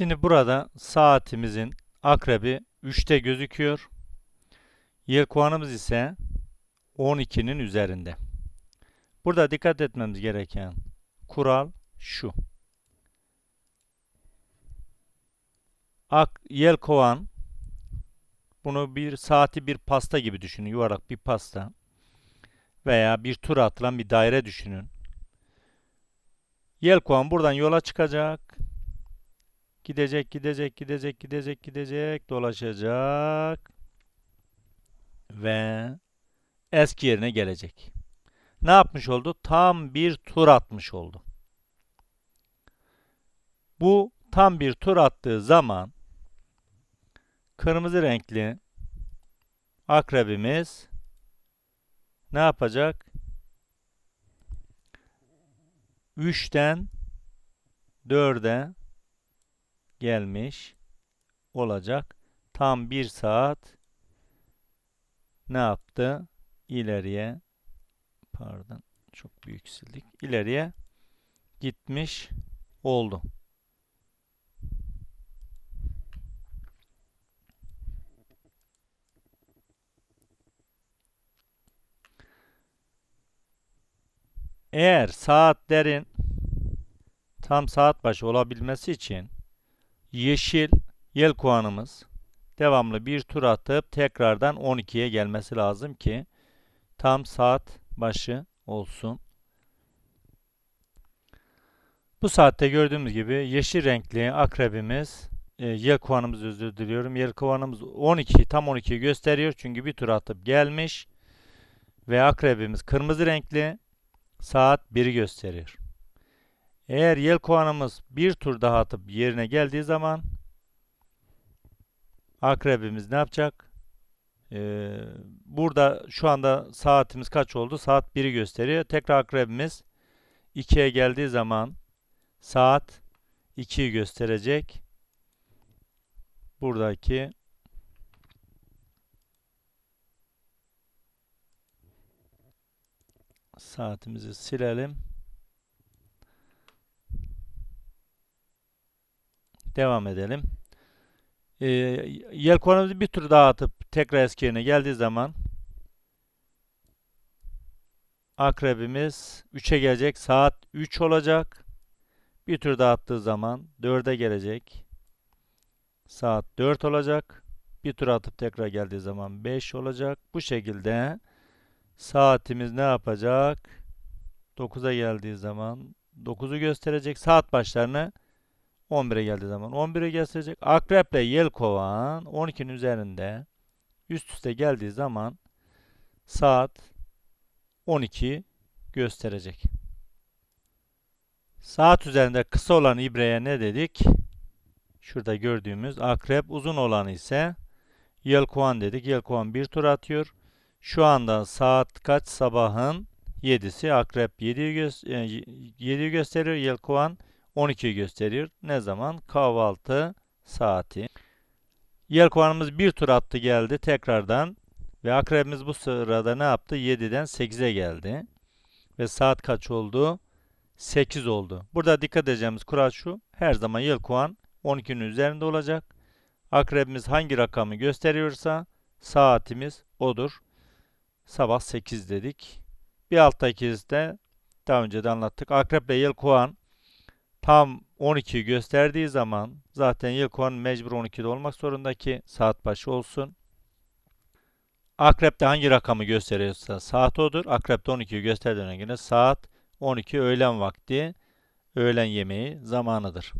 Şimdi burada saatimizin akrebi 3'te gözüküyor. Yelkovanımız ise 12'nin üzerinde. Burada dikkat etmemiz gereken kural şu. Ak, yelkovan bunu bir saati bir pasta gibi düşünün. Yuvarlak bir pasta. Veya bir tur atılan bir daire düşünün. Yelkovan buradan yola çıkacak. Gidecek, gidecek, gidecek, gidecek, gidecek, dolaşacak ve eski yerine gelecek. Ne yapmış oldu? Tam bir tur atmış oldu. Bu tam bir tur attığı zaman kırmızı renkli akrebimiz ne yapacak? 3'ten 4'e gelmiş olacak. Tam bir saat ne yaptı? İleriye pardon çok büyük sildik. İleriye gitmiş oldu. Eğer saatlerin tam saat başı olabilmesi için yeşil yelkovanımız devamlı bir tur atıp tekrardan 12'ye gelmesi lazım ki tam saat başı olsun. Bu saatte gördüğümüz gibi yeşil renkli akrebimiz e, yelkovanımız özür diliyorum. Yelkovanımız 12 tam 12 gösteriyor çünkü bir tur atıp gelmiş ve akrebimiz kırmızı renkli saat 1'i gösteriyor. Eğer yelkovanımız bir tur daha atıp yerine geldiği zaman akrebimiz ne yapacak? Ee, burada şu anda saatimiz kaç oldu? Saat 1'i gösteriyor. Tekrar akrebimiz 2'ye geldiği zaman saat 2'yi gösterecek. Buradaki saatimizi silelim. Devam edelim. Ee, yelkovanımızı bir tur daha atıp tekrar eski yerine geldiği zaman akrebimiz 3'e gelecek. Saat 3 olacak. Bir tur daha attığı zaman 4'e gelecek. Saat 4 olacak. Bir tur atıp tekrar geldiği zaman 5 olacak. Bu şekilde saatimiz ne yapacak? 9'a geldiği zaman 9'u gösterecek. Saat başlarını 11'e geldiği zaman 11'e gösterecek. Akreple yelkovan 12'nin üzerinde üst üste geldiği zaman saat 12 gösterecek. Saat üzerinde kısa olan ibreye ne dedik? Şurada gördüğümüz akrep uzun olan ise yelkovan dedik. Yelkovan bir tur atıyor. Şu anda saat kaç? Sabahın 7'si. Akrep 7'yi gö 7'yi gösteriyor. 12'yi gösteriyor. Ne zaman? Kahvaltı saati. Yelkovanımız bir tur attı geldi tekrardan. Ve akrebimiz bu sırada ne yaptı? 7'den 8'e geldi. Ve saat kaç oldu? 8 oldu. Burada dikkat edeceğimiz kural şu. Her zaman yelkovan 12'nin üzerinde olacak. Akrebimiz hangi rakamı gösteriyorsa saatimiz odur. Sabah 8 dedik. Bir alttaki de daha önce de anlattık. Akrep ve yelkovan tam 12 gösterdiği zaman zaten yelkovan mecbur 12'de olmak zorunda ki saat başı olsun. Akrepte hangi rakamı gösteriyorsa saat odur. Akrepte 12'yi gösterdiğine göre saat 12 öğlen vakti öğlen yemeği zamanıdır.